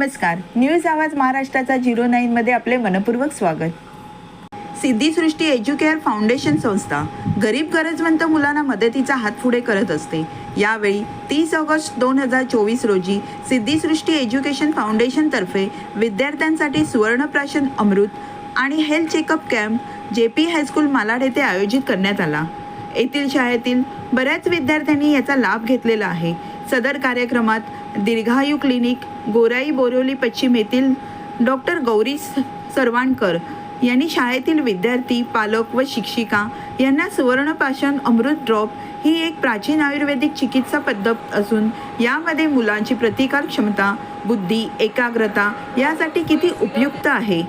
नमस्कार. न्यूज आवाज महाराष्ट्राचा झिरो नाईनमध्ये आपले मनपूर्वक स्वागत. सिद्धीसृष्टी एज्युकेअर फाउंडेशन संस्था गरीब गरजवंत मुलांना मदतीचा हात पुढे करत असते. यावेळी तीस ऑगस्ट दोन हजार चोवीस रोजी सिद्धीसृष्टी एज्युकेशन फाउंडेशनतर्फे विद्यार्थ्यांसाठी सुवर्णप्राशन अमृत आणि health checkup camp J P high school Malad येथे आयोजित करण्यात आला. येथील शाळेतील बऱ्याच विद्यार्थ्यांनी याचा लाभ घेतलेला आहे. सदर कार्यक्रमात दीर्घायू क्लिनिक गोराई बोरिवली पश्चिम येथील डॉक्टर गौरी स- यांनी शाळेतील विद्यार्थी पालक व शिक्षिका यांना सुवर्णपाषाण अमृत ड्रॉप ही एक प्राचीन आयुर्वेदिक चिकित्सा पद्धत असून यामध्ये मुलांची प्रतिकार क्षमता बुद्धी एकाग्रता यासाठी किती उपयुक्त आहे?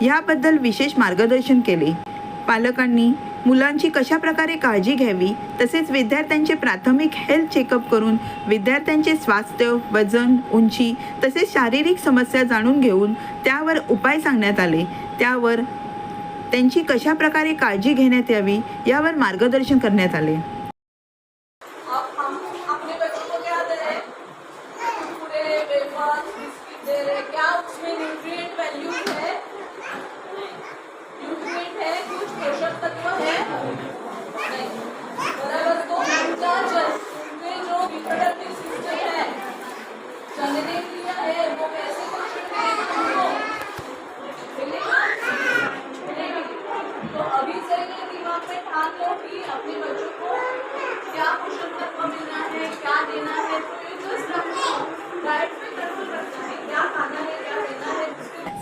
याबद्दल विशेष मार्गदर्शन केले. पालकांनी मुलांची कशा प्रकारे काळजी घ्यावी तसेच विद्यार्थ्यांचे प्राथमिक हेल्थ चेकअप करून विद्यार्थ्यांचे स्वास्थ्य वजन उंची तसेच शारीरिक समस्या जाणून घेऊन त्यावर उपाय सांगण्यात आले. त्यावर त्यांची कशा प्रकारे काळजी घेण्यात यावी यावर मार्गदर्शन करण्यात आले.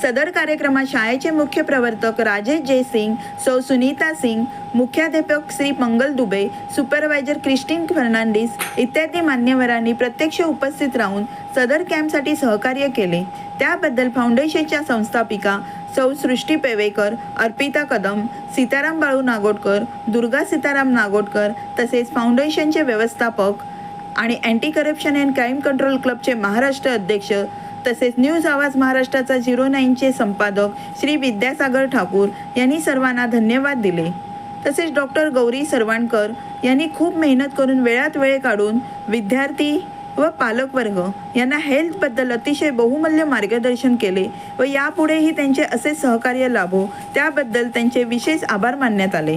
सदर कार्यक्रमात शाळेचे मुख्य प्रवर्तक राजेश जयसिंग सौ सुनीता सिंग मुख्याध्यापक Shri Mangal Dubey supervisor Christine Fernandes इत्यादी मान्यवरांनी प्रत्यक्ष उपस्थित राहून सदर कॅम्पसाठी सहकार्य केले. त्याबद्दल फाउंडेशनच्या संस्थापिका सौ सृष्टी पेवेकर अर्पिता कदम सीताराम बाळू नागोडकर दुर्गा सीताराम नागोडकर तसेच फाउंडेशनचे व्यवस्थापक आणि anti corruption and crime control क्लबचे महाराष्ट्र अध्यक्ष तसेच न्यूज आवाज महाराष्ट्राचा झिरो नाईनचे संपादक श्री विद्यासागर ठाकूर यांनी सर्वांना धन्यवाद दिले. तसेच डॉक्टर गौरी सरवाणकर यांनी खूप मेहनत करून वेळात वेळ काढून विद्यार्थी व पालकवर्ग यांना हेल्थबद्दल अतिशय बहुमूल्य मार्गदर्शन केले व यापुढेही त्यांचे असे सहकार्य लाभो त्याबद्दल त्यांचे विशेष आभार मानण्यात आले.